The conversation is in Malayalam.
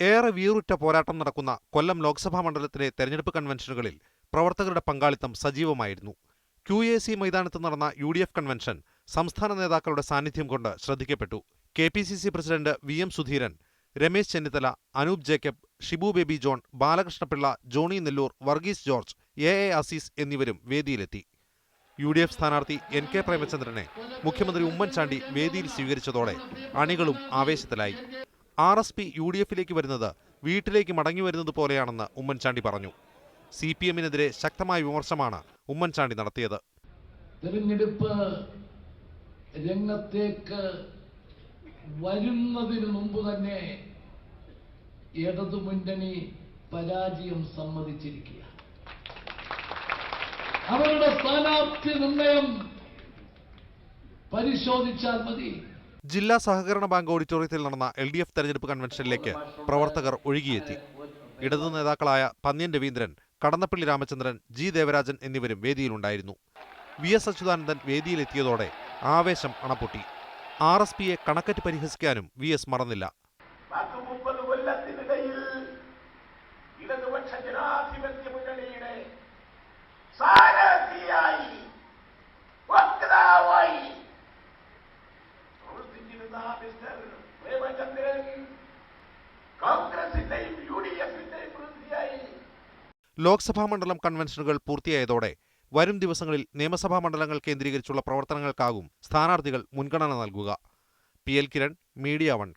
ഏറെ വീറുറ്റ പോരാട്ടം നടക്കുന്ന കൊല്ലം ലോക്സഭാ മണ്ഡലത്തിലെ തെരഞ്ഞെടുപ്പ് കൺവെൻഷനുകളിൽ പ്രവർത്തകരുടെ പങ്കാളിത്തം സജീവമായിരുന്നു. ക്യു എ സി മൈതാനത്ത് നടന്ന യു ഡി എഫ് കൺവെൻഷൻ സംസ്ഥാന നേതാക്കളുടെ സാന്നിധ്യം കൊണ്ട് ശ്രദ്ധിക്കപ്പെട്ടു. K P C C president V M Sudheeran Ramesh Chennithala Anoop Jacob Shibu Baby John Balakrishnapillai Johny Nelloor Varghese George A A Azeez എന്നിവരും വേദിയിലെത്തി. യു ഡി എഫ് സ്ഥാനാർത്ഥി എൻ കെ പ്രേമചന്ദ്രനെ മുഖ്യമന്ത്രി ഉമ്മൻചാണ്ടി വേദിയിൽ സ്വീകരിച്ചതോടെ അണികളും ആവേശത്തിലായി. R S P U D എഫിലേക്ക് വരുന്നത് വീട്ടിലേക്ക് മടങ്ങി വരുന്നത് പോലെയാണെന്ന് ഉമ്മൻചാണ്ടി പറഞ്ഞു. സി പി എമ്മിനെതിരെ ശക്തമായ വിമർശമാണ് ഉമ്മൻചാണ്ടി നടത്തിയത്. തിരഞ്ഞെടുപ്പ് രംഗത്തേക്ക് വരുന്നതിന് മുമ്പ് തന്നെ ഇടതുമുന്നണി പരാജയം സമ്മതിച്ചിരിക്കുക അവരുടെ സ്ഥാനാർത്ഥി നിർണയം പരിശോധിച്ചാൽ മതി. ജില്ലാ സഹകരണ ബാങ്ക് ഓഡിറ്റോറിയത്തിൽ നടന്ന എൽ ഡി എഫ് തെരഞ്ഞെടുപ്പ് കൺവെൻഷനിലേക്ക് പ്രവർത്തകർ ഒഴുകിയെത്തി. ഇടതു നേതാക്കളായ പന്ന്യൻ രവീന്ദ്രൻ കടന്നപ്പള്ളി രാമചന്ദ്രൻ ജി ദേവരാജൻ എന്നിവരും വേദിയിലുണ്ടായിരുന്നു. വി എസ് അച്യുതാനന്ദൻ വേദിയിലെത്തിയതോടെ ആവേശം അണപൊട്ടി. ആർ എസ് പിയെ കണക്കറ്റ് പരിഹസിക്കാനും വി എസ് മറന്നില്ല. ഇടതുപക്ഷ ജനാധിപത്യ മുന്നണിയുടെ ലോക്സഭാ മണ്ഡലം കൺവെൻഷനുകൾ പൂർത്തിയായതോടെ വരും ദിവസങ്ങളിൽ നിയമസഭാ മണ്ഡലങ്ങൾ കേന്ദ്രീകരിച്ചുള്ള പ്രവർത്തനങ്ങൾക്കാകും സ്ഥാനാർത്ഥികൾ മുൻഗണന നൽകുക. P. L. Kiran media one.